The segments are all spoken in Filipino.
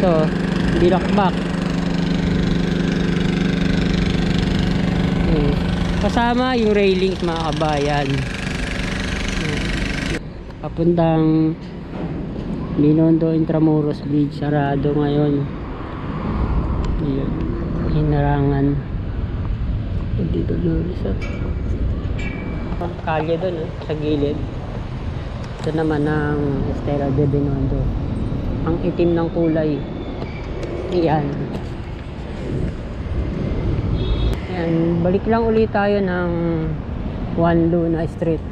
Ito, bilakbak. Hmm. Kasama yung railings mga kabayan. Hmm. Papuntang Binondo Intramuros Bridge sarado ngayon. Yun. Hinarangan. Dito doon sa kalye doon eh, sa gilid. Ito naman ang Estera de Binondo. Ang itim ng kulay. Iyan. Ayan, balik lang ulit tayo ng Juan Luna Street.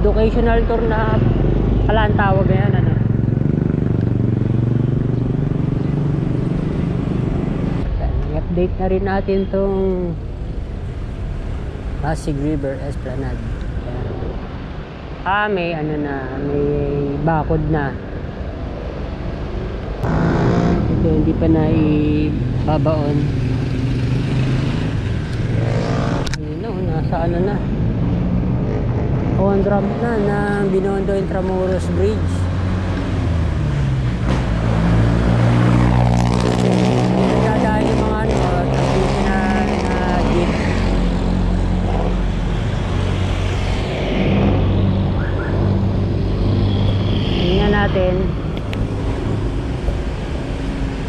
Educational tour na pala ang tawag na yan, I-update na rin natin tong Pasig River Esplanade. Ayan. Ah, may ano na, may bakod na. Ito hindi pa na ibabaon. Ayun na, nasa ano na. On ramp na ng Binondo Intramuros Bridge. Dadaan yung mga ano, tapos na, na jeep. Tingnan natin.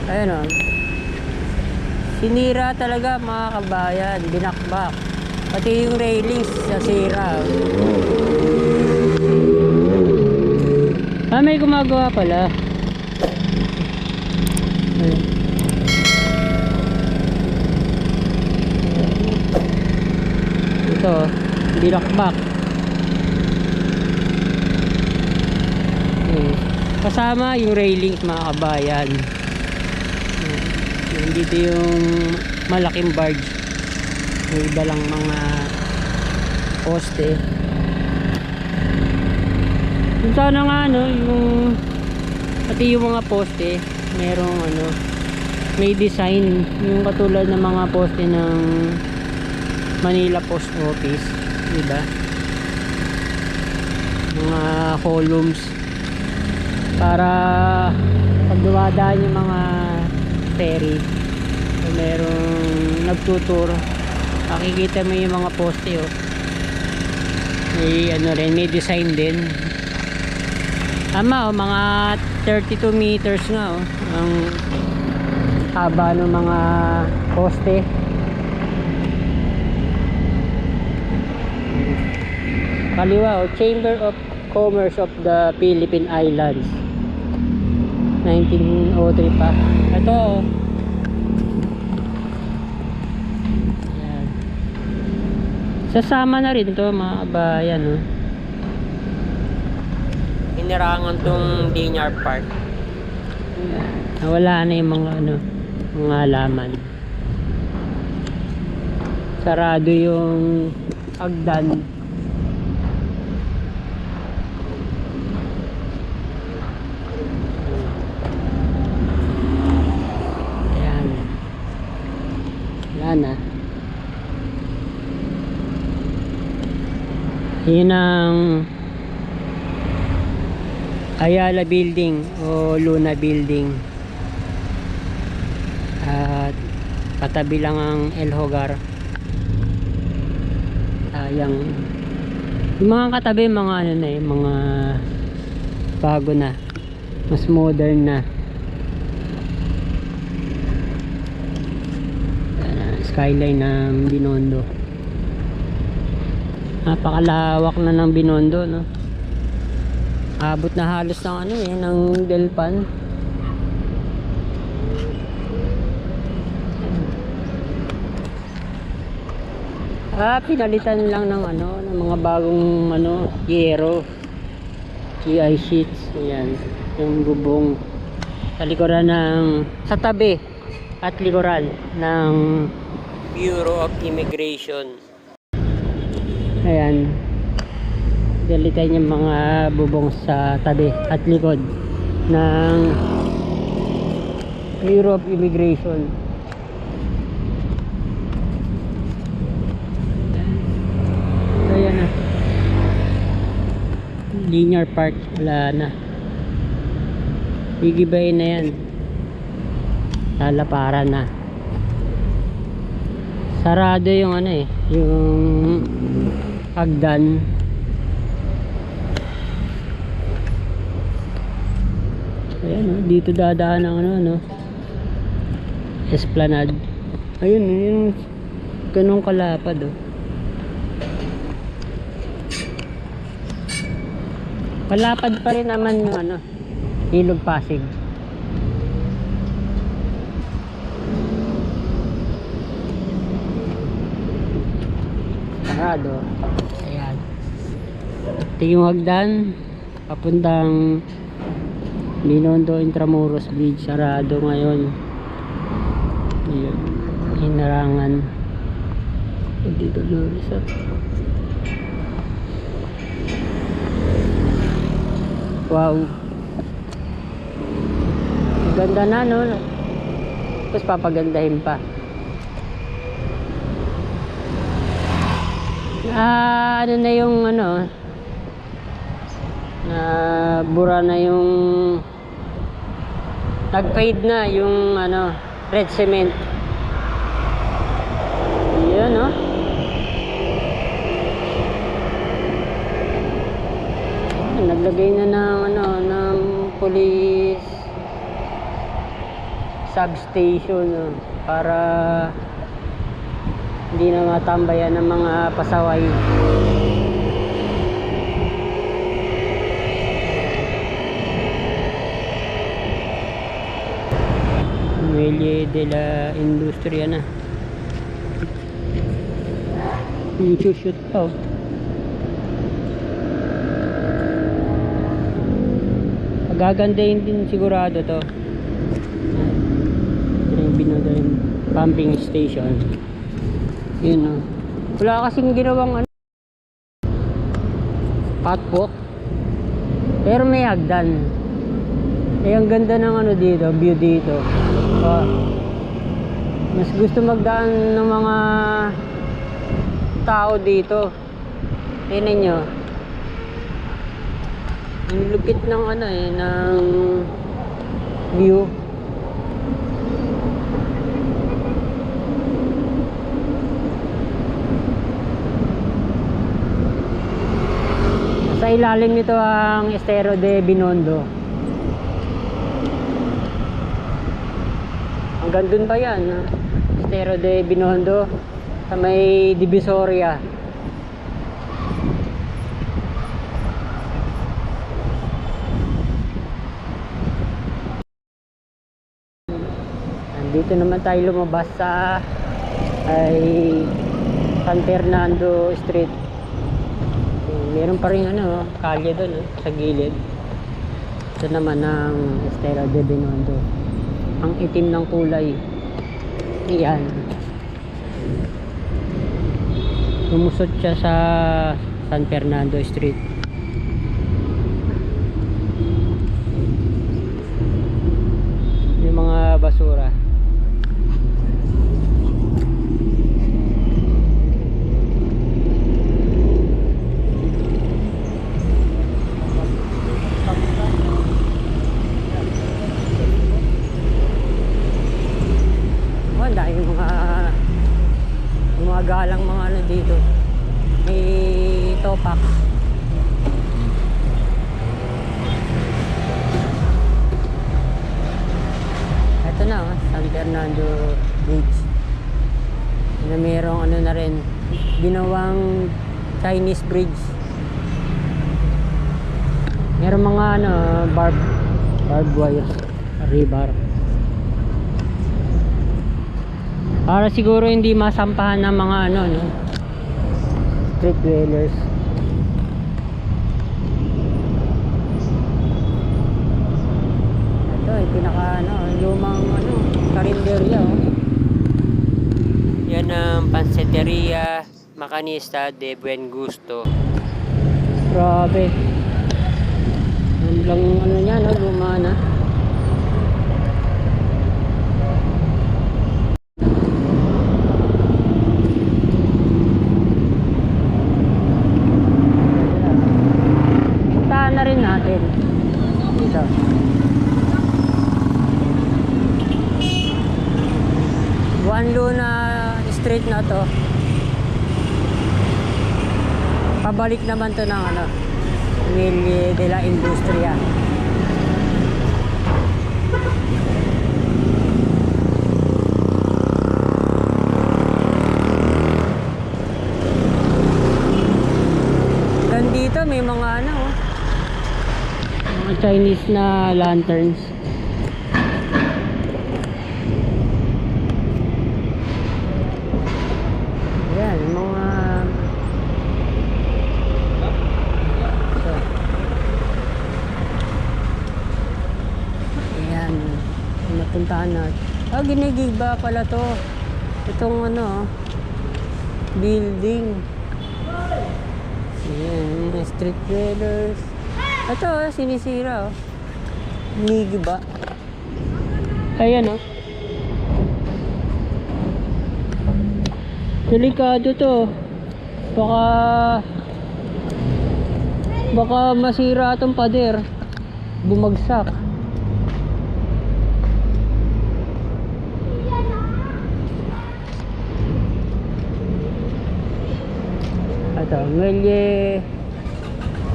Ayun o. Sinira talaga mga kabayan, binakbak. Pati yung railings nasira. Ah, may gumagawa pala. Ayun. Ito, binakbak. Hmm. Kasama yung railings mga kabayan. Yung Dito yung malaking barge. May iba lang mga poste. Yung sana nga ano, yung pati yung mga poste, merong ano, may design yung katulad ng mga poste ng Manila Post Office, di ba? Mga columns para pag dumadaan yung mga ferry. So merong nagtutur. Makikita mo yung mga poste oh. may ano rin may design din. Tama oh mga 32 meters nga oh. Ang haba ng mga poste. Kaliwa oh Chamber of Commerce of the Philippine Islands 1903 pa. Ito oh. Ayan. sasama na rin to mga kabayan oh. Hinirangan tong Dinyar Park. Nawala na yung mga ano mga halaman. Sarado yung agdan Ayan. Wala na. Yun ang Ayala Building o Luna Building. At katabi lang ang El Hogar. Sayang. Yung mga katabi, mga ano na eh, mga bago na. Mas modern na. Ayan, skyline ng Binondo. Napakalawak na ng Binondo no? Abot na halos ng ano eh ng Delpan. Ah pinalitan lang ng ano ng mga bagong ano yero. GI sheets ayan yung bubong. Sa likuran ng sa tabi at likuran ng Bureau of Immigration ayan dalitan yung mga bubong sa tabi at likod ng Bureau of Immigration. Ayan na. Linear Park, wala na. Gigibayin na yan. Lalaparan na. Sarado yung ano eh, yung hagdan. Ayan oh, dito dadaan ang ano, ano. Esplanade. Ayun, yung ganong kalapad oh. Palapad pa rin naman yung ano, Ilog Pasig. Sarado. Ayan. Ito yung hagdan. Papuntang Binondo Intramuros Bridge. Sarado ngayon. Ayan. Hinarangan. Dito Dolores ah. Wow. Ganda na no. Tapos papagandahin pa. Ah, ano na yung ano? Na bura na yung nag-fade na yung ano, red cement. Yan no. Naglagay na ng ano, ng police substation no, para hindi na matambayan ng mga pasaway. Muelle de la Industria na. Yung shoot oh. Gagandahin din sigurado to. Yung binodo yung pumping station. Yun oh. Wala kasing ginawang ano. Catwalk. Pero may hagdan. Eh, ang ganda ng ano dito, view dito. Ah, mas gusto magdaan ng mga tao dito. Tingnan nyo. Ang lupit ng ano eh, ng view. Ilalim nito ang Estero de Binondo. Hanggang dun pa yan. Estero de Binondo sa may Divisoria. Nandito naman tayo lumabas sa ay San Fernando Street. Meron pa rin ano, kalye doon oh, sa gilid. Ito naman ang Estero de Binondo. Ang itim ng kulay. Iyan. Lumusot siya sa San Fernando Street. Yung mga basura. Oh, ang dami mga mga galang mga ano dito. May topak. Ito na, oh, San Fernando Bridge. Na mayroong ano na rin, ginawang Chinese bridge. Meron mga ano, barb, barbed wire, rebar. Para siguro hindi masampahan ng mga ano, no? Street dwellers. Ito, eh, pinaka ano, lumang ano, karinderya, oh. Yan ang Panseteria Macanista de Buen Gusto. Grabe. Yan lang ano niya, no, luma na. Juan Luna Street na to. Pabalik naman to ng ano, Mille de la Industria. Dan dito may mga ano, oh, mga Chinese na lanterns. Yan, mga... Ito. Ayan, yung napuntahan natin. Ah, ginigig ba pala to? Itong ano, building. Ayan, street traders. Ito, ah, sinisira, oh. Ginigib ba? Ayan, oh. Delikado to. Baka baka masira tong pader. Bumagsak. Ito, Ngelye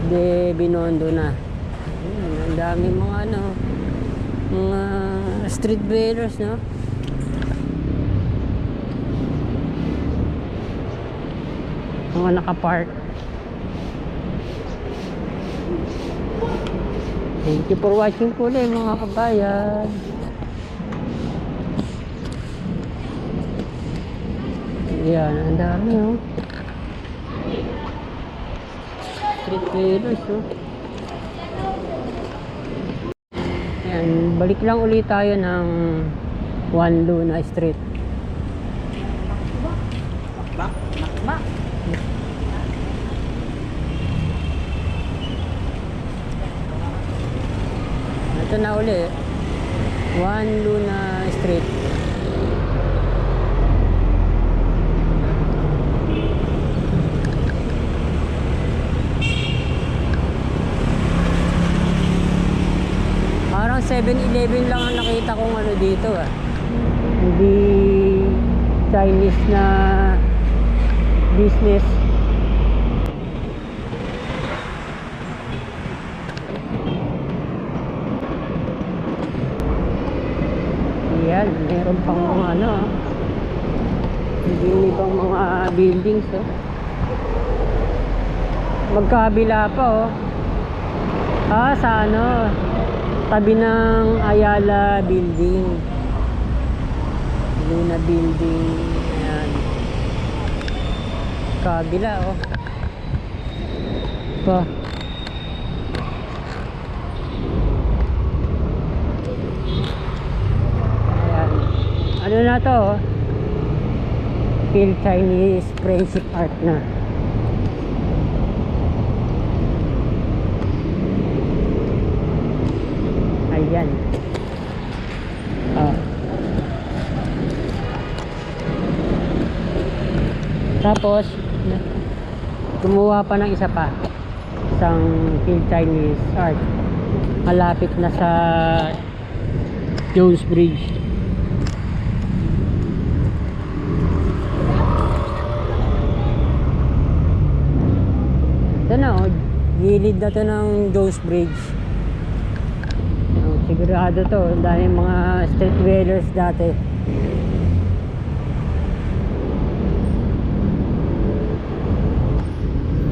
de Binondo na. Ayan, ang dami mga ano, mga street vendors, no? mga nakapark thank you for watching po ulit mga kabayan yan ang dami oh street vendors oh yan balik lang ulit tayo ng Juan Luna Street Ito na uli. Juan Luna Street. 7-Eleven lang ang nakita kong ano dito ah. Hindi Chinese na business. Yan, meron pang mga ano, ah. hindi ibang mga buildings, oh. Magkabila pa, oh. Ah, sa ano, tabi ng Ayala Building. Luna Building, ayan. Kabila, oh. Pa. Ayan. Ano na to? oh? Phil Chinese friendship art na. Ayan. Ah. Tapos, gumawa pa ng isa pa. Isang Chinese art. Malapit na sa Jones Bridge. Ito na oh, gilid na to ng Jones Bridge. Sigurado to, dahil mga street dwellers dati.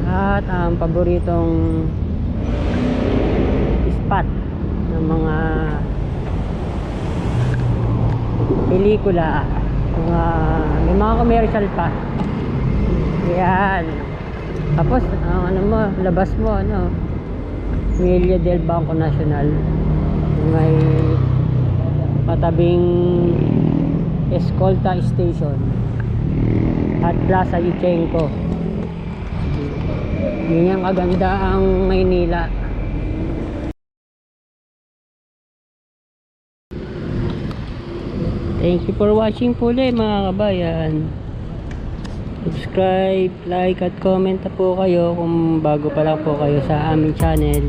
At ang paboritong spot ng mga pelikula. Mga may mga commercial pa. Yan. Tapos ano mo labas mo ano Villa del Banco Nacional may matabing Escolta Station at Plaza Yuchenko yun yung kaganda ang Maynila Thank you for watching po ulit mga kabayan. Subscribe, like at comment po kayo kung bago pa lang po kayo sa aming channel.